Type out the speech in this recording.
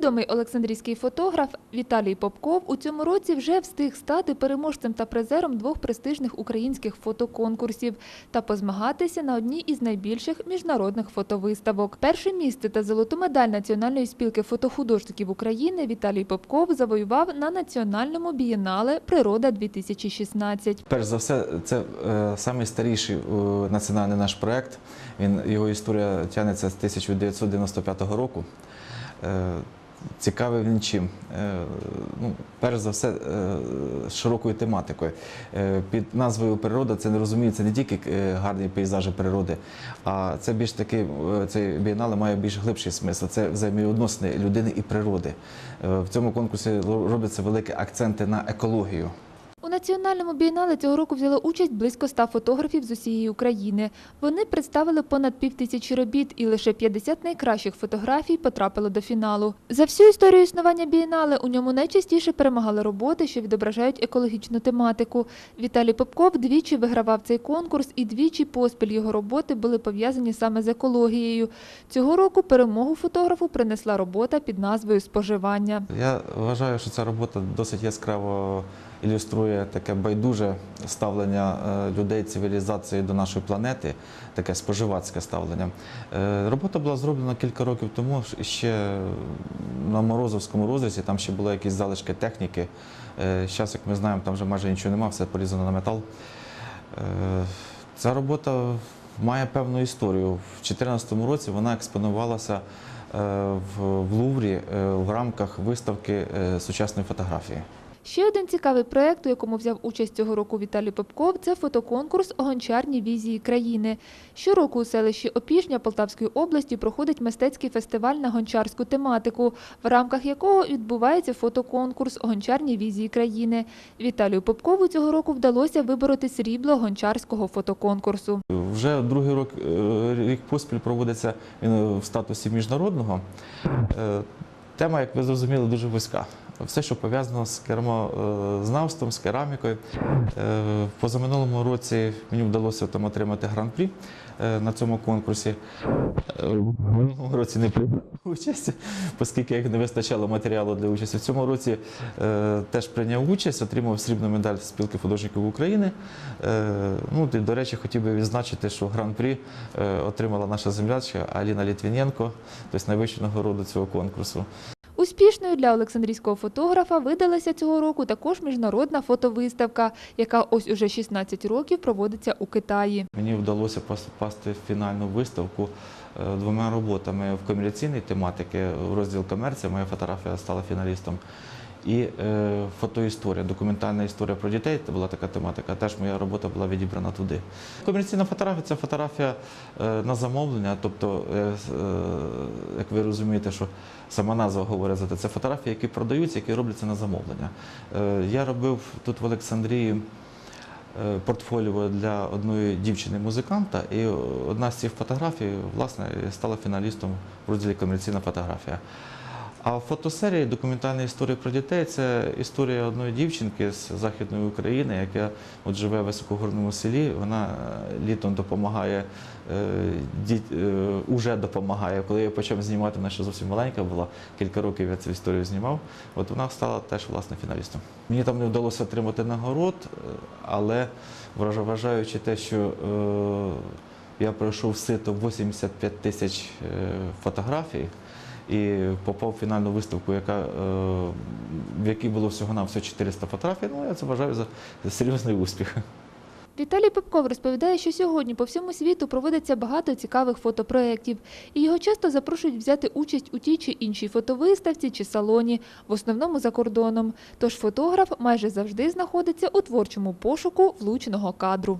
Відомий олександрійський фотограф Віталій Попков у цьому році вже встиг стати переможцем та призером двох престижних українських фотоконкурсів та позмагатися на одній із найбільших міжнародних фотовиставок. Перше місце та золоту медаль Національної спілки фотохудожників України Віталій Попков завоював на національному бієнале Природа 2016 Перш за все, це е, найстаріший е, національний наш проєкт. Він, його історія тягнеться з 1995 року. Цікавий він чим? Е, ну, перш за все, е, широкою тематикою. Е, під назвою природа це не розуміється не тільки гарні пейзажі природи, а це більш таки, цей бієнале має більш глибший смисл. Це взаємовідносини людини і природи. В цьому конкурсі робляться великі акценти на екологію. У національному бієнале цього року взяли участь близько 100 фотографів з усієї України. Вони представили понад півтисячі робіт, і лише 50 найкращих фотографій потрапили до фіналу. За всю історію існування бієнале у ньому найчастіше перемагали роботи, що відображають екологічну тематику. Віталій Попков двічі вигравав цей конкурс, і двічі поспіль його роботи були пов'язані саме з екологією. Цього року перемогу фотографу принесла робота під назвою Споживання. Я вважаю, що ця робота досить яскраво ілюструє таке байдуже ставлення е, людей цивілізації до нашої планети, таке споживацьке ставлення. Е, Робота була зроблена кілька років тому ще на Морозовському розрізі, там ще були якісь залишки техніки. Зараз, як ми знаємо, там вже майже нічого немає, все порізано на метал. Е, Ця робота має певну історію. В 2014 році вона експонувалася е, в Луврі е, в рамках виставки е, сучасної фотографії. Ще один цікавий проєкт, у якому взяв участь цього року Віталій Попков, це фотоконкурс «Гончарні візії країни». Щороку у селищі Опішня Полтавської області проходить мистецький фестиваль на гончарську тематику, в рамках якого відбувається фотоконкурс «Гончарні візії країни». Віталію Попкову цього року вдалося вибороти срібло гончарського фотоконкурсу. Вже другий рок, е, рік поспіль проводиться в статусі міжнародного. Е, Тема, як ви зрозуміли, дуже вузька. Все, що пов'язано з кермознавством, з керамікою. Е, В позаминулому році мені вдалося там отримати гран-прі е, на цьому конкурсі. Е, В минулому році не прийняв участь, оскільки як не вистачало матеріалу для участі. В цьому році теж прийняв участь, отримав срібну медаль спілки художників України. Ну, і, до речі, хотів би відзначити, що гран-прі отримала наша землячка Аліна Літвіненко, тобто найвищу нагороду цього конкурсу. Успішною для олександрійського фотографа видалася цього року також міжнародна фотовиставка, яка ось уже 16 років проводиться у Китаї. Мені вдалося попасти в фінальну виставку е, двома роботами в комерційній тематики. Розділ комерція моя фотографія стала фіналістом. І е, фотоісторія, документальна історія про дітей це була така тематика. Теж моя робота була відібрана туди. Комерційна фотографія це фотографія е, на замовлення. Тобто, е, як ви розумієте, що сама назва говорить за те, це фотографії, які продаються, які робляться на замовлення. Я робив тут в Олександрії портфоліо для одної дівчини-музиканта, і одна з цих фотографій, власне, стала фіналістом в розділі комерційна фотографія. А в фотосерії документальна історія про дітей це історія одної дівчинки з Західної України, яка от живе в високогорному селі. Вона е, літом допомагає, е, діт- е, уже допомагає. Коли я почав знімати, вона ще зовсім маленька була, кілька років я цю історію знімав. От вона стала теж власне фіналістом. Мені там не вдалося отримати нагород, але вважа- вважаючи те, що я пройшов сито 85 тисяч фотографій і попав в фінальну виставку, яка, е, в якій було всього на все 400 фотографій. Ну, я це вважаю за, серйозний успіх. Віталій Попков розповідає, що сьогодні по всьому світу проводиться багато цікавих фотопроєктів, і його часто запрошують взяти участь у тій чи іншій фотовиставці чи салоні, в основному за кордоном. Тож фотограф майже завжди знаходиться у творчому пошуку влучного кадру.